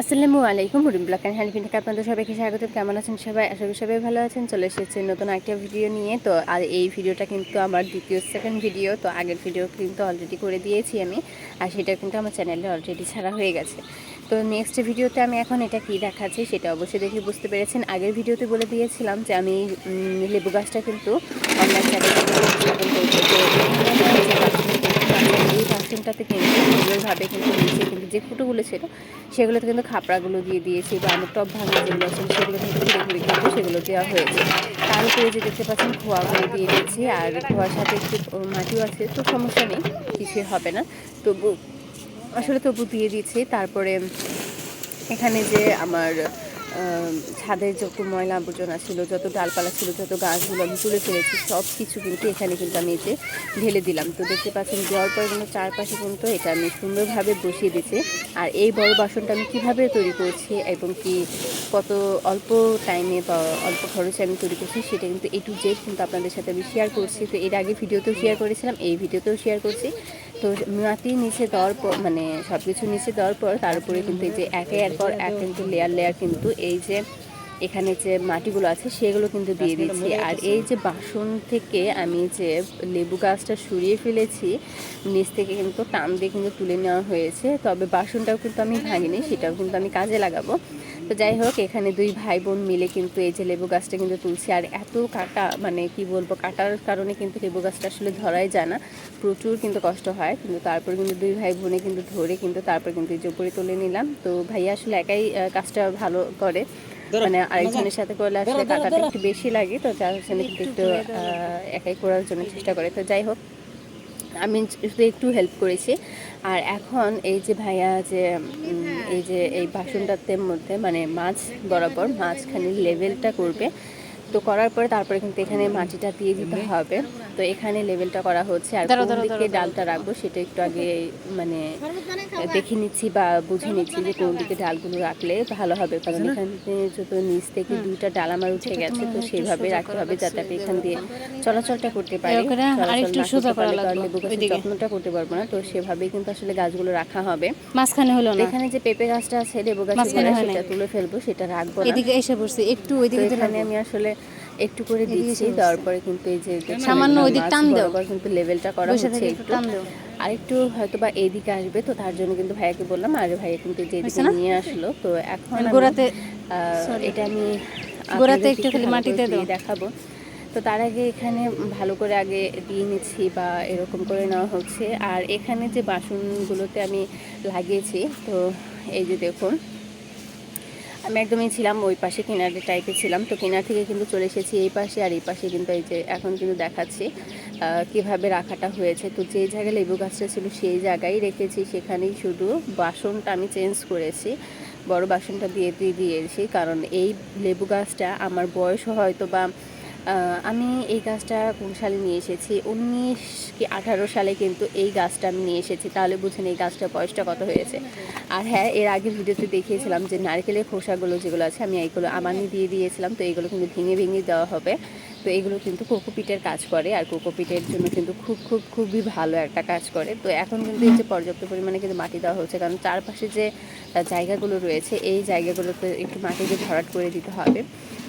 আসসালামু আলাইকুম হুরিম block and hand থেকে আপনাদের সবাইকে স্বাগত। কেমন আছেন সবাই? আশা করি সবাই ভালো আছেন। চলে এসেছে নতুন একটা ভিডিও নিয়ে। তো আর এই ভিডিওটা কিন্তু আমার দ্বিতীয় সেকেন্ড ভিডিও তো আগের ভিডিও কিন্তু অলরেডি করে দিয়েছি আমি। আর সেটা কিন্তু আমার চ্যানেলে অলরেডি ছাড়া হয়ে গেছে। তো নেক্সট ভিডিওতে আমি এখন এটা কী দেখাচ্ছি সেটা অবশ্যই দেখে বুঝতে পেরেছেন। আগের ভিডিওতে বলে দিয়েছিলাম যে আমি লেবু গাছটা কিন্তু অনলাইন চ্যানেলে স্থাপন করব তো এই বাসনটাতে কিন্তু সুন্দরভাবে কিন্তু নিচে কিন্তু যে ফুটোগুলো ছিল, সেগুলোতে কিন্তু খাপড়াগুলো দিয়ে দিয়েছি, বা আমার টপ ভাঙা যেগুলো আছে, সেগুলো কিন্তু ঘুরে ঘুরে কিন্তু সেগুলো দেওয়া হয়েছে। তার উপরে যে দেখতে পাচ্ছেন, খোয়াগুলো দিয়ে দিয়েছি, আর খোয়ার সাথে একটু মাটিও আছে, তো সমস্যা নেই, কিছুই হবে না। তবু, আসলে তবু দিয়ে দিয়েছি, তারপরে এখানে যে আমার ছাদের যত ময়লা আবর্জনা ছিল, যত ডালপালা ছিল, যত গাছগুলো আমি তুলে ফেলেছি, সব কিছু কিন্তু এখানে কিন্তু আমি এই যে ঢেলে দিলাম। তো দেখতে পাচ্ছেন দেওয়ার পরে কিন্তু চারপাশে কিন্তু এটা আমি সুন্দরভাবে বসিয়ে দিয়েছি। আর এই বড় বাসনটা আমি কীভাবে তৈরি করছি এবং কি কত অল্প টাইমে বা অল্প খরচে আমি তৈরি করছি, সেটা কিন্তু এ টু জেড কিন্তু আপনাদের সাথে আমি শেয়ার করছি। তো এর আগে ভিডিওতেও শেয়ার করেছিলাম, এই ভিডিওতেও শেয়ার করছি। তো মাটি নিচে দেওয়ার পর মানে সব কিছু নিচে দেওয়ার পর তার উপরে কিন্তু এই যে একে পর এক কিন্তু লেয়ার লেয়ার কিন্তু এই যে এখানে যে মাটিগুলো আছে সেগুলো কিন্তু দিয়ে দিচ্ছি। আর এই যে বাসন থেকে আমি যে লেবু গাছটা সরিয়ে ফেলেছি নিচ থেকে কিন্তু টান দিয়ে কিন্তু তুলে নেওয়া হয়েছে। তবে বাসনটাও কিন্তু আমি ভাঙিনি সেটাও কিন্তু আমি কাজে লাগাবো। তো যাই হোক এখানে দুই ভাই বোন মিলে কিন্তু এই যে লেবু গাছটা কিন্তু তুলছি। আর এত কাটা মানে কি বলব কাটার কারণে কিন্তু লেবু গাছটা আসলে ধরাই যায় না। প্রচুর কিন্তু কষ্ট হয় কিন্তু তারপর কিন্তু দুই ভাই বোনে কিন্তু ধরে কিন্তু তারপর কিন্তু এই যে উপরে তুলে নিলাম। তো ভাইয়া আসলে একাই কাজটা ভালো করে। মানে আরেকজনের সাথে করলে আসলে টাকাটা একটু বেশি লাগে তো যার জন্য কিন্তু একটু আহ, একাই করার জন্য চেষ্টা করে। তো যাই হোক আমি শুধু একটু হেল্প করেছি। আর এখন এই যে ভাইয়া যে এই যে এই বাসনটাতে মধ্যে মানে মাছ বরাবর মাঝখানে লেভেলটা করবে তো করার পরে তারপরে কিন্তু এখানে মাটিটা দিয়ে দিতে হবে। তো এখানে লেভেলটা করা হচ্ছে আর কোন দিকে ডালটা রাখব সেটা একটু আগে মানে দেখে নিচ্ছি বা বুঝে নিচ্ছি যে কোন দিকে ডালগুলো রাখলে ভালো হবে। কারণ এখানে যত নিচ থেকে দুইটা ডাল আমার উঠে গেছে তো সেইভাবে রাখতে হবে যাতে আমি এখান দিয়ে চলাচলটা করতে পারি। যত্নটা করতে পারব না তো সেভাবেই কিন্তু আসলে গাছগুলো রাখা হবে। মাঝখানে হলো না? এখানে যে পেঁপে গাছটা আছে লেবু হয় সেটা তুলে ফেলব সেটা রাখব এদিকে এসে পড়ছে একটু ওইদিকে আমি আসলে একটু করে দিচ্ছি তারপরে কিন্তু এই যে সামান্য ওইদিক মাছ টান দাও। কিন্তু লেভেলটা করা হচ্ছে একটু। টান দাও। আর একটু হয়তো বা এইদিকে আসবে তো তার জন্য কিন্তু ভাইয়াকে বললাম আর ভাইয়া কিন্তু যে এদিকে নিয়ে আসলো তো এখন আমি, গোড়াতে- এটা আমি গোড়াতে একটু খালি মাটিতে দেখাবো। তো তার আগে এখানে ভালো করে আগে দিয়ে নিচ্ছি বা এরকম করে নেওয়া হচ্ছে। আর এখানে যে বাসনগুলোতে আমি লাগিয়েছি তো এই যে দেখুন আমি একদমই ছিলাম ওই পাশে, কিনারের টাইপে ছিলাম। তো কিনার থেকে কিন্তু চলে এসেছি এই পাশে আর এই পাশে কিন্তু এই যে এখন কিন্তু দেখাচ্ছি কীভাবে রাখাটা হয়েছে। তো যে জায়গায় লেবু গাছটা ছিল সেই জায়গায় রেখেছি। সেখানেই শুধু বাসনটা আমি চেঞ্জ করেছি। বড় বাসনটা দিয়ে দিয়ে দিয়েছি কারণ এই লেবু গাছটা আমার বয়স হয়তো বা আমি এই গাছটা কোন সালে নিয়ে এসেছি? উনিশ কি আঠারো সালে কিন্তু এই গাছটা আমি নিয়ে এসেছি। তাহলে বুঝেন এই গাছটার বয়সটা কত হয়েছে। আর হ্যাঁ এর আগের ভিডিওতে দেখিয়েছিলাম যে নারকেলের খোসাগুলো যেগুলো আছে, আমি এইগুলো আমানি দিয়ে দিয়েছিলাম। তো এগুলো কিন্তু ভেঙে ভেঙে দেওয়া হবে। তো এগুলো কিন্তু কোকোপিটের কাজ করে আর কোকোপিটের জন্য কিন্তু খুব খুব, খুবই ভালো একটা কাজ করে। তো এখন কিন্তু এই যে পর্যাপ্ত পরিমাণে কিন্তু মাটি দেওয়া হচ্ছে, কারণ চারপাশে যে জায়গাগুলো রয়েছে, এই জায়গাগুলোতে একটু মাটি দিয়ে ভরাট করে দিতে হবে।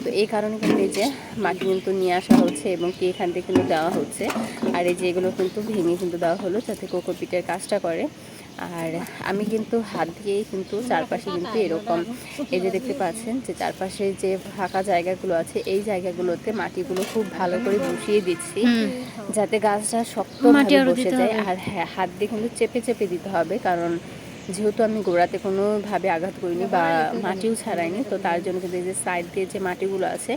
তো এই কারণে কিন্তু এই যে মাটি কিন্তু নিয়ে আসা হচ্ছে এবং কি এখান থেকে কিন্তু দেওয়া হচ্ছে। আর এই যে এগুলো কিন্তু ভেঙে কিন্তু দেওয়া হলো যাতে কোকোপিটের কাজটা করে। আর আমি কিন্তু হাত দিয়েই কিন্তু চারপাশে কিন্তু এরকম এই যে দেখতে পাচ্ছেন যে চারপাশে যে ফাঁকা জায়গাগুলো আছে এই জায়গাগুলোতে মাটিগুলো খুব ভালো করে বসিয়ে দিচ্ছি। যাতে গাছটা শক্ত মাটি বসে যায়। আর হ্যাঁ হাত দিয়ে কিন্তু চেপে চেপে দিতে হবে কারণ যেহেতু আমি গোড়াতে কোনোভাবে আঘাত করিনি বা মাটিও ছাড়াইনি, তো তার জন্য কিন্তু এই যে সাইড দিয়ে যে মাটিগুলো আছে,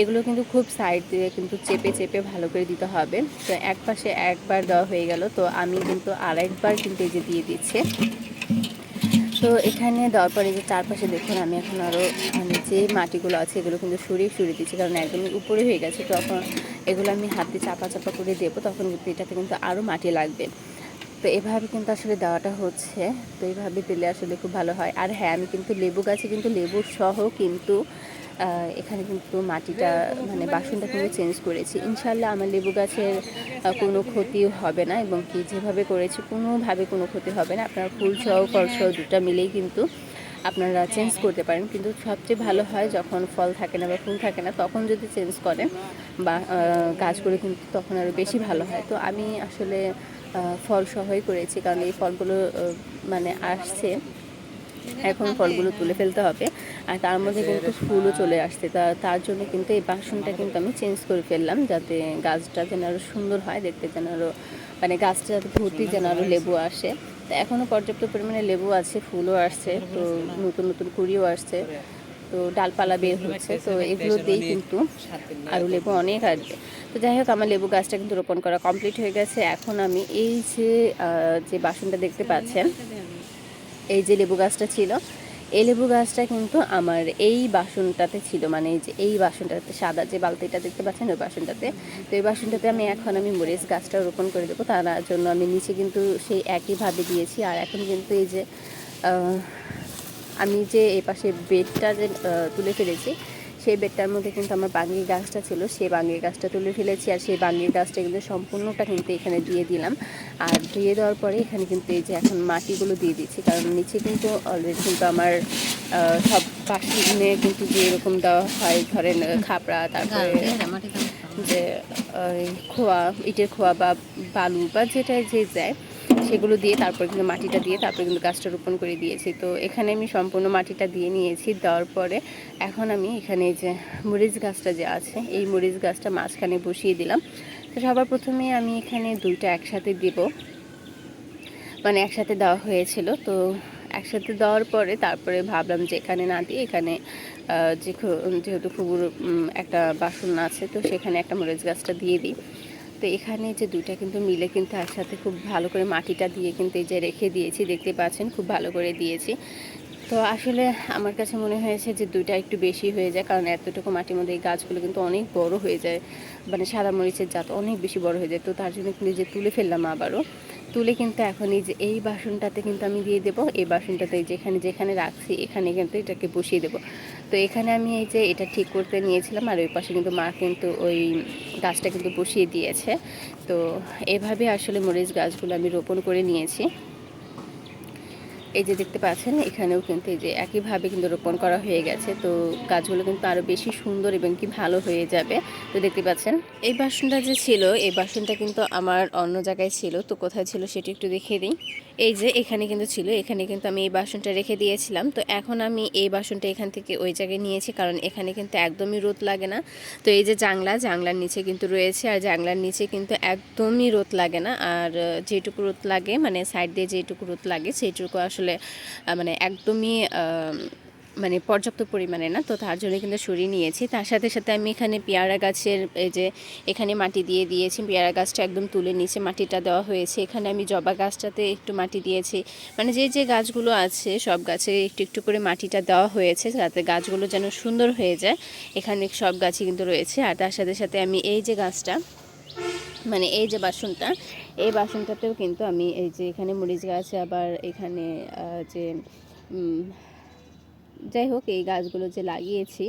এগুলো কিন্তু খুব সাইড দিয়ে কিন্তু চেপে চেপে ভালো করে দিতে হবে। তো এক পাশে একবার দেওয়া হয়ে গেল, তো আমি কিন্তু আরেকবার কিন্তু এই যে দিয়ে দিচ্ছি। তো এখানে দেওয়ার পরে যে চারপাশে দেখুন, আমি এখন আরও মানে যে মাটিগুলো আছে, এগুলো কিন্তু সরিয়ে সরিয়ে দিচ্ছি, কারণ একদমই উপরে হয়ে গেছে। তখন এগুলো আমি হাতে চাপা চাপা করে দেবো, তখন এটাতে কিন্তু আরও মাটি লাগবে। তো এভাবে কিন্তু আসলে দেওয়াটা হচ্ছে। তো এইভাবে দিলে আসলে খুব ভালো হয়। আর হ্যাঁ আমি কিন্তু লেবু গাছে কিন্তু লেবুর সহ কিন্তু এখানে কিন্তু মাটিটা মানে বাসনটা কিন্তু চেঞ্জ করেছি। ইনশাল্লাহ আমার লেবু গাছের কোনো ক্ষতি হবে না এবং কি যেভাবে করেছি কোনোভাবে কোনো ক্ষতি হবে না। আপনার ফুল সহ, ফল সহ দুটা মিলেই কিন্তু আপনারা চেঞ্জ করতে পারেন। কিন্তু সবচেয়ে ভালো হয় যখন ফল থাকে না বা ফুল থাকে না তখন যদি চেঞ্জ করেন বা আহ, গাছগুলো কিন্তু তখন আরও বেশি ভালো হয়। তো আমি আসলে ফল সহই করেছি। কারণ এই ফলগুলো মানে আসছে এখন ফলগুলো তুলে ফেলতে হবে। আর তার মধ্যে কিন্তু ফুলও চলে আসছে। তা তার জন্য কিন্তু এই বাসনটা কিন্তু আমি চেঞ্জ করে ফেললাম যাতে গাছটা যেন আরও সুন্দর হয় দেখতে যেন আরও মানে গাছটা ভর্তি যেন আরও লেবু আসে। তো এখনও পর্যাপ্ত পরিমাণে লেবু আছে ফুলও আসছে তো নতুন নতুন কুড়িও আসছে। তো ডালপালা বের হচ্ছে তো এগুলো দিয়েই কিন্তু আরও লেবু অনেক আসবে। তো যাই হোক আমার লেবু গাছটা কিন্তু রোপণ করা কমপ্লিট হয়ে গেছে। এখন আমি এই যে যে বাসনটা দেখতে পাচ্ছেন এই যে লেবু গাছটা ছিল এই লেবু গাছটা কিন্তু আমার এই বাসনটাতে ছিল মানে এই যে এই বাসনটাতে, সাদা যে বালতিটা দেখতে পাচ্ছেন, ওই বাসনটাতে। তো এই বাসনটাতে আমি এখন আমি মরিচ গাছটা রোপণ করে দেবো। তার জন্য আমি নিচে কিন্তু সেই একইভাবে দিয়েছি। আর এখন কিন্তু এই যে আমি যে এই পাশে বেডটা যে তুলে ফেলেছি সেই বেডটার মধ্যে কিন্তু আমার বাঙ্গি গাছটা ছিল সেই বাঙ্গি গাছটা তুলে ফেলেছি আর সেই বাঙ্গি গাছটা কিন্তু সম্পূর্ণটা কিন্তু এখানে দিয়ে দিলাম। আর দিয়ে দেওয়ার পরে এখানে কিন্তু এই যে এখন মাটিগুলো দিয়ে দিচ্ছি কারণ নিচে কিন্তু অলরেডি কিন্তু আমার সব বাসনে কিন্তু যে এরকম দেওয়া হয় ধরেন খাপড়া তারপরে যে খোয়া ইটের খোয়া বা বালু বা যেটা যে যায় সেগুলো দিয়ে তারপর কিন্তু মাটিটা দিয়ে তারপর কিন্তু গাছটা রোপণ করে দিয়েছি। তো এখানে আমি সম্পূর্ণ মাটিটা দিয়ে নিয়েছি, দেওয়ার পরে এখন আমি এখানে যে মরিচ গাছটা যে আছে, এই মরিচ গাছটা মাঝখানে বসিয়ে দিলাম। তো সবার প্রথমে আমি এখানে দুইটা একসাথে দেব। মানে একসাথে দেওয়া হয়েছিল। তো একসাথে দেওয়ার পরে তারপরে ভাবলাম যে এখানে না দিয়ে এখানে যেহেতু খুবুর একটা বাসন আছে, তো সেখানে একটা মরিচ গাছটা দিয়ে দিই। তো এখানে যে দুইটা কিন্তু মিলে কিন্তু একসাথে খুব ভালো করে মাটিটা দিয়ে কিন্তু এই যে রেখে দিয়েছি, দেখতে পাচ্ছেন, খুব ভালো করে দিয়েছি। তো আসলে আমার কাছে মনে হয়েছে যে দুইটা একটু বেশি হয়ে যায়, কারণ এতটুকু মাটির মধ্যে এই গাছগুলো কিন্তু অনেক বড় হয়ে যায় মানে সাদা মরিচের জাত অনেক বেশি বড় হয়ে যায়, তো তার জন্য কিন্তু যে তুলে ফেললাম আবারও। তুলে কিন্তু এখন এই যে এই বাসনটাতে কিন্তু আমি দিয়ে দেবো। এই বাসনটাতে যেখানে যেখানে রাখছি, এখানে কিন্তু এটাকে বসিয়ে দেবো। তো এখানে আমি এই যে এটা ঠিক করতে নিয়েছিলাম আর ওই পাশে কিন্তু মা কিন্তু ওই গাছটা কিন্তু বসিয়ে দিয়েছে। তো এভাবে আসলে মরিচ গাছগুলো আমি রোপণ করে নিয়েছি। এই যে দেখতে পাচ্ছেন, এখানেও কিন্তু এই যে একইভাবে কিন্তু রোপণ করা হয়ে গেছে। তো গাছগুলো কিন্তু আরও বেশি সুন্দর এবং কি ভালো হয়ে যাবে। তো দেখতে পাচ্ছেন। এই বাসনটা যে ছিল, এই বাসনটা কিন্তু আমার অন্য জায়গায় ছিল। তো কোথায় ছিল সেটি একটু দেখিয়ে দিই। এই যে এখানে কিন্তু ছিল, এখানে কিন্তু আমি এই বাসনটা রেখে দিয়েছিলাম। তো এখন আমি এই বাসনটা এখান থেকে ওই জায়গায় নিয়েছি, কারণ এখানে কিন্তু একদমই রোদ লাগে না। তো এই যে জাংলা জাংলার নিচে কিন্তু রয়েছে, আর জাংলার নিচে কিন্তু একদমই রোদ লাগে না। আর যেটুকু রোদ লাগে মানে সাইড দিয়ে যেটুকু রোদ লাগে, সেইটুকু আসলে মানে একদমই মানে পর্যাপ্ত পরিমাণে না, তো তার জন্য কিন্তু সরিয়ে নিয়েছি। তার সাথে সাথে আমি এখানে পেয়ারা গাছের, এই যে এখানে মাটি দিয়ে দিয়েছি, পেয়ারা গাছটা একদম তুলে নিচে মাটিটা দেওয়া হয়েছে। এখানে আমি জবা গাছটাতে একটু মাটি দিয়েছি। মানে যে যে গাছগুলো আছে, সব গাছে একটু একটু করে মাটিটা দেওয়া হয়েছে, যাতে গাছগুলো যেন সুন্দর হয়ে যায়, এখানে সব গাছই কিন্তু রয়েছে। আর তার সাথে সাথে আমি এই যে গাছটা মানে এই যে বাসনটা, এই বাসনটাতেও কিন্তু আমি এই যে এখানে মরিচ গাছ, আবার এখানে যে যাই হোক, এই গাছগুলো যে লাগিয়েছি,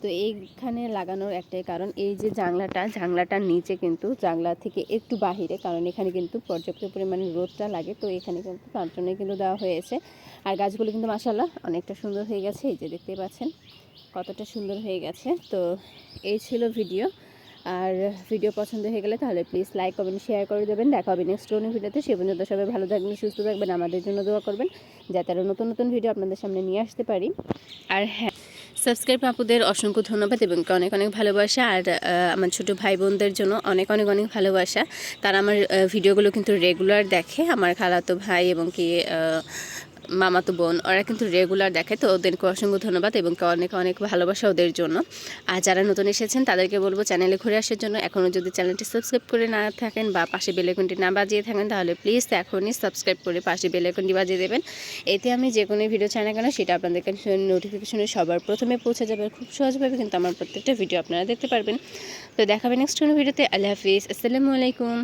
তো এইখানে লাগানোর একটাই কারণ, এই যে জাংলাটা জাংলাটার নিচে কিন্তু জাংলা থেকে একটু বাহিরে, কারণ এখানে কিন্তু পর্যাপ্ত পরিমাণে রোদটা লাগে, তো এখানে কিন্তু তার জন্যই কিন্তু দেওয়া হয়েছে। আর গাছগুলো কিন্তু মাসাল্লাহ অনেকটা সুন্দর হয়ে গেছে, এই যে দেখতে পাচ্ছেন কতটা সুন্দর হয়ে গেছে। তো এই ছিল ভিডিও। আর ভিডিও পছন্দ হয়ে গেলে তাহলে প্লিজ লাইক কমেন্ট শেয়ার করে দেবেন। দেখা হবে নেক্সট কোনো ভিডিওতে সে পর্যন্ত সবাই ভালো থাকবেন, সুস্থ থাকবেন, আমাদের জন্য দোয়া করবেন, যাতে আরও নতুন নতুন ভিডিও আপনাদের সামনে নিয়ে আসতে পারি। আর হ্যাঁ সাবস্ক্রাইব আপুদের অসংখ্য ধন্যবাদ এবং অনেক অনেক ভালোবাসা। আর আমার ছোট ভাই বোনদের জন্য অনেক অনেক অনেক ভালোবাসা। তারা আমার ভিডিওগুলো কিন্তু রেগুলার দেখে। আমার খালাতো ভাই এবং কি মামাতো বোন, ওরা কিন্তু রেগুলার দেখে, তো ওদেরকে অসংখ্য ধন্যবাদ এবং অনেক অনেক ভালোবাসা ওদের জন্য। আর যারা নতুন এসেছেন, তাদেরকে বলব চ্যানেলে ঘুরে আসার জন্য এখনও যদি চ্যানেলটি সাবস্ক্রাইব করে না থাকেন বা পাশে বেলেকনটি না বাজিয়ে থাকেন, তাহলে প্লিজ এখনই সাবস্ক্রাইব করে পাশে বেলেকনটি বাজিয়ে দেবেন। এতে আমি যে কোনো ভিডিও চাই না কেন সেটা আপনাদের কাছে নোটিফিকেশনে সবার প্রথমে পৌঁছে যাবে। খুব সহজভাবে কিন্তু আমার প্রত্যেকটা ভিডিও আপনারা দেখতে পারবেন। তো দেখাবে নেক্সট কোনো ভিডিওতে আল্লাহ হাফিজ। আসসালামু আলাইকুম।